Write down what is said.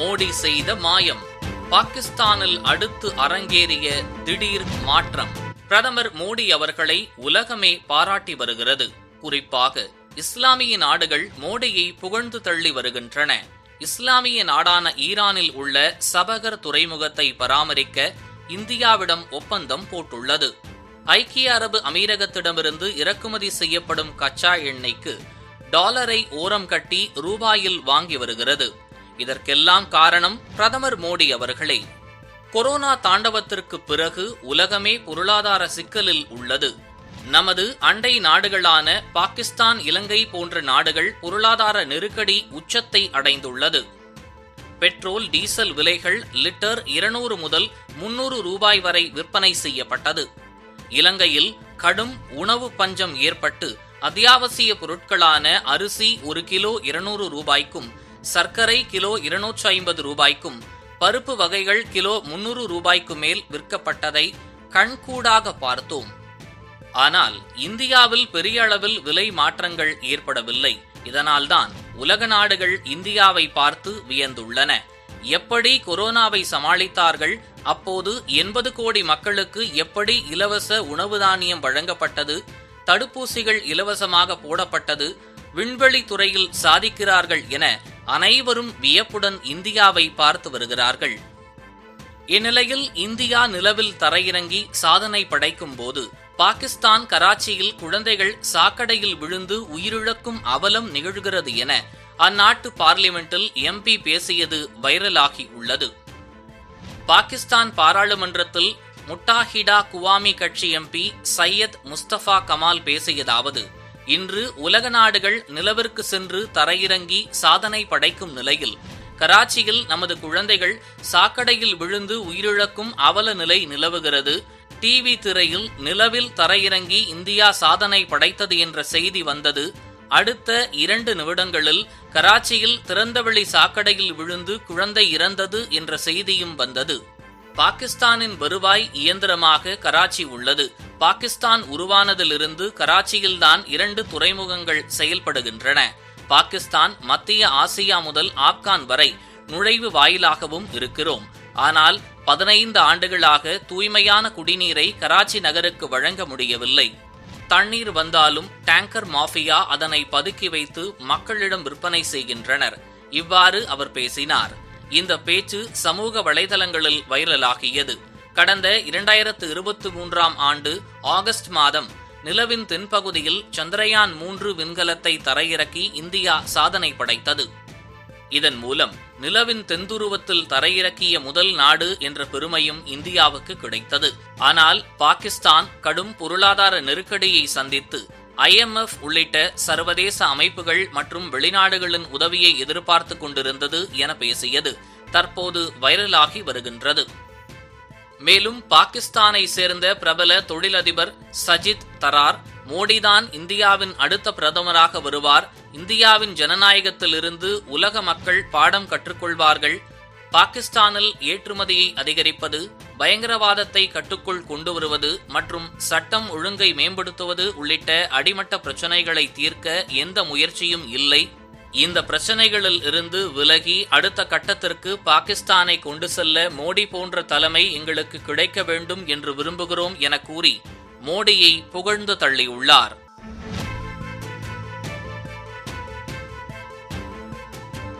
மோடி செய்த மாயம். பாகிஸ்தானில் அடுத்து அரங்கேறிய திடீர் மாற்றம். பிரதமர் மோடி அவர்களை உலகமே பாராட்டி வருகிறது. குறிப்பாக இஸ்லாமிய நாடுகள் மோடியை புகழ்ந்து தள்ளி வருகின்றன. இஸ்லாமிய நாடான ஈரானில் உள்ள சபகர் துறைமுகத்தை பராமரிக்க இந்தியாவிடம் ஒப்பந்தம் போட்டுள்ளது. ஐக்கிய அரபு அமீரகத்திடமிருந்து இறக்குமதி செய்யப்படும் கச்சா எண்ணெய்க்கு டாலரை ஓரம் கட்டி ரூபாயில் வாங்கி வருகிறது. இதற்கெல்லாம் காரணம் பிரதமர் மோடி அவர்களே. கொரோனா தாண்டவத்திற்கு பிறகு உலகமே பொருளாதார சிக்கலில் உள்ளது. நமது அண்டை நாடுகளான பாகிஸ்தான் இலங்கை போன்ற நாடுகள் பொருளாதார நெருக்கடி உச்சத்தை அடைந்துள்ளது. பெட்ரோல் டீசல் விலைகள் லிட்டர் இருநூறு முதல் முன்னூறு ரூபாய் வரை விற்பனை செய்யப்பட்டது. இலங்கையில் கடும் உணவு பஞ்சம் ஏற்பட்டு அத்தியாவசிய பொருட்களான அரிசி ஒரு கிலோ இருநூறு ரூபாய்க்கும் சர்க்கரை கிலோ இருநூற்று ஐம்பது ரூபாய்க்கும் பருப்பு வகைகள் கிலோ முன்னூறு ரூபாய்க்கு மேல் விற்கப்பட்டதை கண்கூடாக பார்த்தோம். ஆனால் இந்தியாவில் பெரிய அளவில் விலை மாற்றங்கள் ஏற்படவில்லை. இதனால்தான் உலக நாடுகள் இந்தியாவை பார்த்து வியந்துள்ளன. எப்படி கொரோனாவை சமாளித்தார்கள்? அப்போது எண்பது கோடி மக்களுக்கு எப்படி இலவச உணவு தானியம் வழங்கப்பட்டது? தடுப்பூசிகள் இலவசமாக போடப்பட்டது? விண்வெளி துறையில் சாதிக்கிறார்கள் என அனைவரும் வியப்புடன் இந்தியாவை பார்த்து வருகிறார்கள். இந்நிலையில் இந்தியா நிலவில் தரையிறங்கி சாதனை படைக்கும் போது பாகிஸ்தான் கராச்சியில் குழந்தைகள் சாக்கடையில் விழுந்து உயிரிழக்கும் அவலம் நிகழ்கிறது என அந்நாட்டு பார்லிமெண்டில் எம்பி பேசியது வைரலாகி உள்ளது. பாகிஸ்தான் பாராளுமன்றத்தில் முட்டாஹிடா குவாமி கட்சி எம்பி சையத் முஸ்தபா கமால் பேசியதாவது இன்று உலக நாடுகள் நிலவிற்கு சென்று தரையிறங்கி சாதனை படைக்கும் நிலையில் கராச்சியில் நமது குழந்தைகள் சாக்கடையில் விழுந்து உயிரிழக்கும் அவல நிலை நிலவுகிறது. டிவி திரையில் நிலவில் தரையிறங்கி இந்தியா சாதனை படைத்தது என்ற செய்தி வந்தது. அடுத்த இரண்டு நிமிடங்களில் கராச்சியில் திறந்தவெளி சாக்கடையில் விழுந்து குழந்தை இறந்தது என்ற செய்தியும் வந்தது. பாகிஸ்தானின் வருவாய் இயந்திரமாக கராச்சி உள்ளது. பாகிஸ்தான் உருவானதிலிருந்து கராச்சியில்தான் இரண்டு துறைமுகங்கள் செயல்படுகின்றன. பாகிஸ்தான் மத்திய ஆசியா முதல் ஆப்கான் வரை நுழைவு வாயிலாகவும் இருக்கிறோம். ஆனால் பதினைந்து ஆண்டுகளாக தூய்மையான குடிநீரை கராச்சி நகருக்கு வழங்க முடியவில்லை. தண்ணீர் வந்தாலும் டேங்கர் மாஃபியா அதனை பதுக்கி வைத்து மக்களிடம் விற்பனை செய்கின்றனர். இவ்வாறு அவர் பேசினார். இந்த பேச்சு சமூக வலைதளங்களில் வைரலாகியது. கடந்த இரண்டாயிரத்து இருபத்தி மூன்றாம் ஆண்டு ஆகஸ்ட் மாதம் நிலவின் தென்பகுதியில் சந்திரயான் மூன்று விண்கலத்தை தரையிறக்கி இந்தியா சாதனை படைத்தது. இதன் மூலம் நிலவின் தென்துருவத்தில் தரையிறக்கிய முதல் நாடு என்ற பெருமையும் இந்தியாவுக்கு கிடைத்தது. ஆனால் பாகிஸ்தான் கடும் பொருளாதார நெருக்கடியை சந்தித்து ஐஎம்எஃப் உள்ளிட்ட சர்வதேச அமைப்புகள் மற்றும் வெளிநாடுகளின் உதவியை எதிர்பார்த்து கொண்டிருந்தது என பேசியது தற்போது வைரலாகி வருகின்றது. மேலும் பாகிஸ்தானை சேர்ந்த பிரபல தொழிலதிபர் சஜித் தரார் மோடிதான் இந்தியாவின் அடுத்த பிரதமராக வருவார். இந்தியாவின் ஜனநாயகத்திலிருந்து உலக மக்கள் பாடம் கற்றுக்கொள்வார்கள். பாகிஸ்தானில் ஏற்றுமதியை அதிகரிப்பது பயங்கரவாதத்தை கட்டுக்குள் கொண்டு வருவது மற்றும் சட்டம் ஒழுங்கை மேம்படுத்துவது உள்ளிட்ட அடிமட்ட பிரச்சினைகளை தீர்க்க எந்த முயற்சியும் இல்லை. இந்த பிரச்சனைகளில் இருந்து விலகி அடுத்த கட்டத்திற்கு பாகிஸ்தானை கொண்டு செல்ல மோடி போன்ற தலைமை எங்களுக்கு கிடைக்க வேண்டும் என்று விரும்புகிறோம் என கூறி மோடியை புகழ்ந்து தள்ளியுள்ளார்.